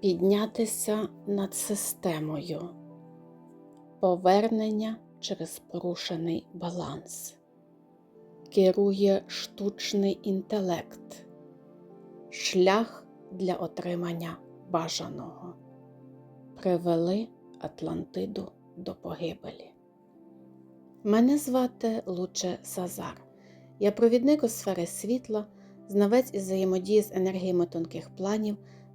Піднятися над системою. Повернення через порушений баланс. Керує штучний інтелект. Шлях для отримання бажаного. Привели Атлантиду до погибелі. Мене звати Луче Сазар. Я провідник у сфери світла, знавець із взаємодії з енергіями тонких планів,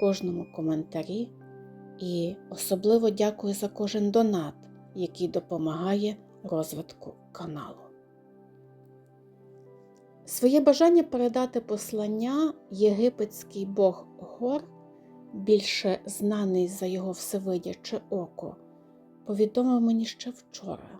кожному коментарі. І особливо дякую за кожен донат, який допомагає розвитку каналу. Своє бажання передати послання єгипетський бог Гор, більше знаний за його всевидяче око, повідомив мені ще вчора.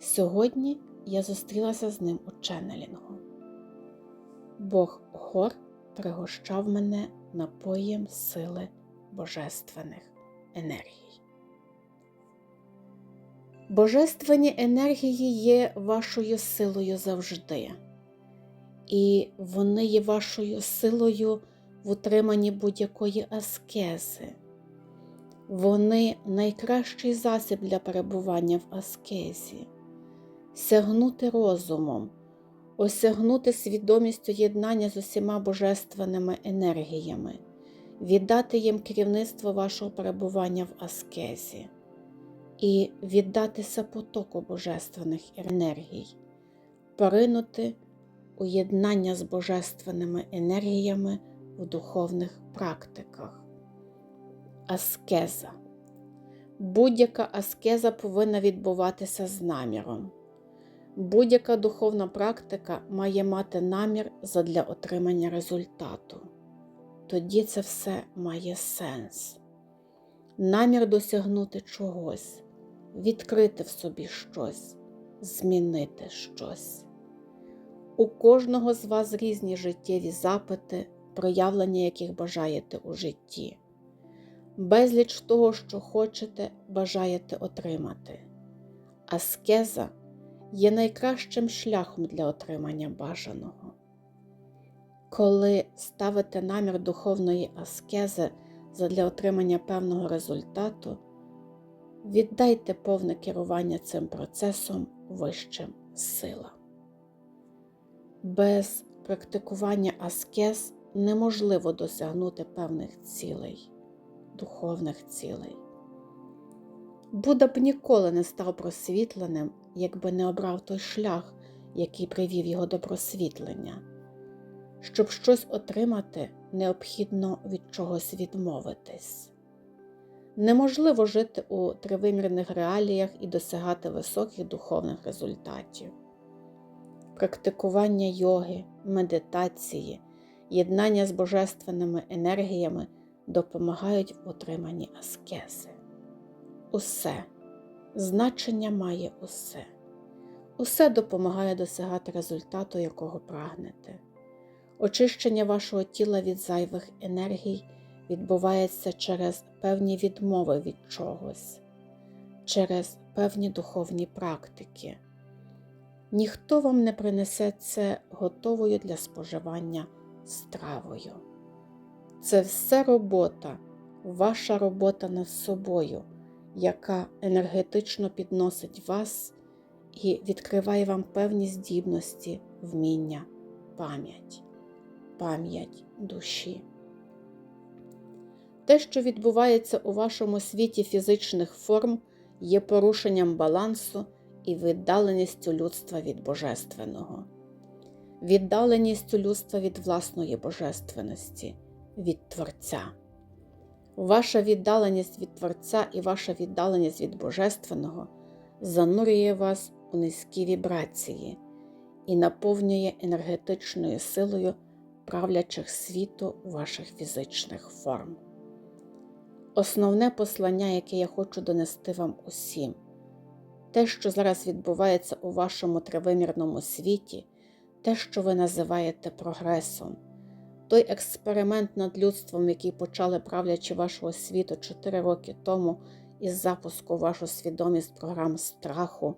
Сьогодні я зустрілася з ним у ченнелінгу. Бог Гор пригощав мене напоєм сили божественних енергій. Божественні енергії є вашою силою завжди, і вони є вашою силою в утриманні будь-якої аскези. Вони найкращий засіб для перебування в аскезі, сягнути розумом, осягнути свідомістю єднання з усіма божественними енергіями, віддати їм керівництво вашого перебування в аскезі і віддатися потоку божественних енергій, поринути у єднання з божественними енергіями в духовних практиках. Аскеза. Будь-яка аскеза повинна відбуватися з наміром. Будь-яка духовна практика має мати намір задля отримання результату. Тоді це все має сенс. Намір досягнути чогось, відкрити в собі щось, змінити щось. У кожного з вас різні життєві запити, проявлення яких бажаєте у житті. Безліч того, що хочете, бажаєте отримати. Аскеза є найкращим шляхом для отримання бажаного. Коли ставите намір духовної аскези задля отримання певного результату, віддайте повне керування цим процесом вищим силам. Без практикування аскез неможливо досягнути певних цілей, духовних цілей. Будда б ніколи не став просвітленим, якби не обрав той шлях, який привів його до просвітлення. Щоб щось отримати, необхідно від чогось відмовитись. Неможливо жити у тривимірних реаліях і досягати високих духовних результатів. Практикування йоги, медитації, єднання з божественними енергіями допомагають в утриманні аскези. Усе, значення має усе. Усе допомагає досягати результату, якого прагнете. Очищення вашого тіла від зайвих енергій відбувається через певні відмови від чогось, через певні духовні практики. Ніхто вам не принесе це готовою для споживання стравою. Це все робота, ваша робота над собою, яка енергетично підносить вас і відкриває вам певні здібності, вміння, пам'ять, пам'ять душі. Те, що відбувається у вашому світі фізичних форм, є порушенням балансу і віддаленістю людства від Божественного, віддаленістю людства від власної божественності, від Творця. Ваша віддаленість від Творця і ваша віддаленість від Божественного занурює вас у низькі вібрації і наповнює енергетичною силою правлячих світу ваших фізичних форм. Основне послання, яке я хочу донести вам усім, те, що зараз відбувається у вашому тривимірному світі, те, що ви називаєте прогресом, той експеримент над людством, який почали правлячи вашого світу 4 роки тому із запуску вашу свідомість програм страху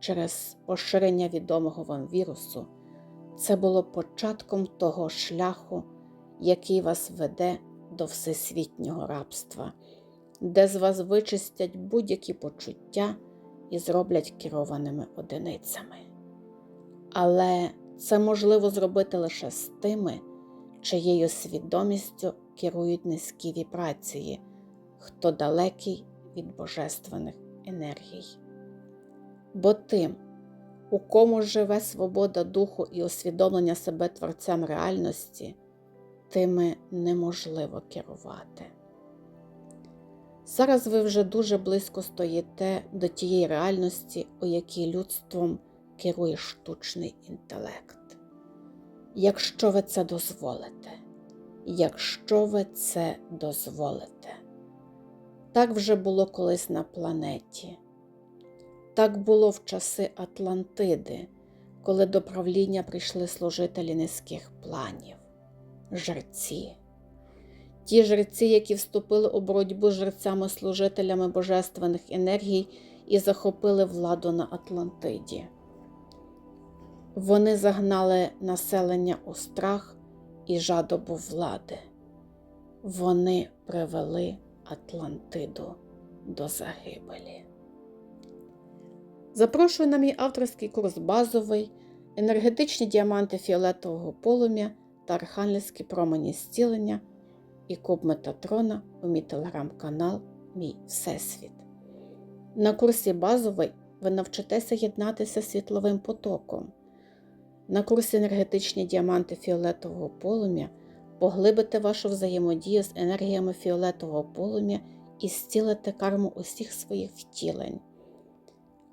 через поширення відомого вам вірусу, це було початком того шляху, який вас веде до всесвітнього рабства, де з вас вичистять будь-які почуття і зроблять керованими одиницями. Але це можливо зробити лише з тими, чиєю свідомістю керують низькі вібрації, хто далекий від божественних енергій. Бо тим, у кому живе свобода духу і усвідомлення себе творцем реальності, тими неможливо керувати. Зараз ви вже дуже близько стоїте до тієї реальності, у якій людством керує штучний інтелект. Якщо ви це дозволите, якщо ви це дозволите, так вже було колись на планеті. Так було в часи Атлантиди, коли до правління прийшли служителі низьких планів, жерці. Ті жерці, які вступили у боротьбу з жерцями-служителями божественних енергій і захопили владу на Атлантиді. Вони загнали населення у страх і жадобу влади. Вони привели Атлантиду до загибелі. Запрошую на мій авторський курс базовий, енергетичні діаманти фіолетового полум'я та архангельські промені зцілення і куб Метатрона у мій телеграм-канал Мій Всесвіт. На курсі базовий ви навчитеся єднатися світловим потоком. На курсі енергетичні діаманти фіолетового полум'я поглибите вашу взаємодію з енергіями фіолетового полум'я і зцілите карму усіх своїх втілень.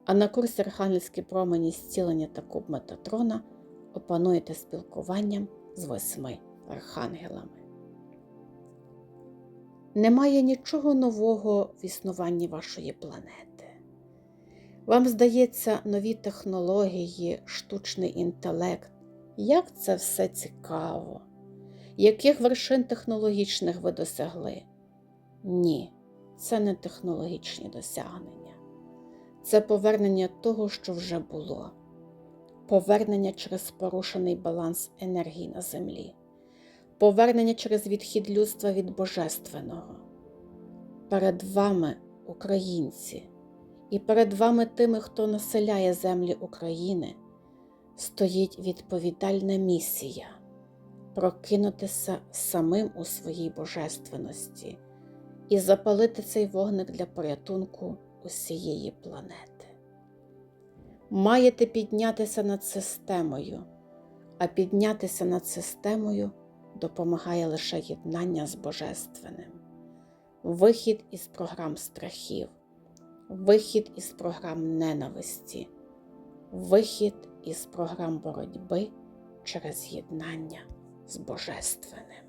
А на курсі Архангельські промені зцілення та куб Метатрона опануєте спілкуванням з восьми архангелами. Немає нічого нового в існуванні вашої планети. Вам здається, нові технології, штучний інтелект, як це все цікаво, яких вершин технологічних ви досягли? Ні, це не технологічні досягнення. Це повернення того, що вже було, повернення через порушений баланс енергії на землі, повернення через відхід людства від Божественного. Перед вами, українці, і перед вами тими, хто населяє землі України, стоїть відповідальна місія прокинутися самим у своїй божественності і запалити цей вогник для порятунку усієї планети. Маєте піднятися над системою, а піднятися над системою допомагає лише єднання з Божественним, вихід із програм страхів, вихід із програм ненависті, вихід із програм боротьби через єднання з Божественним.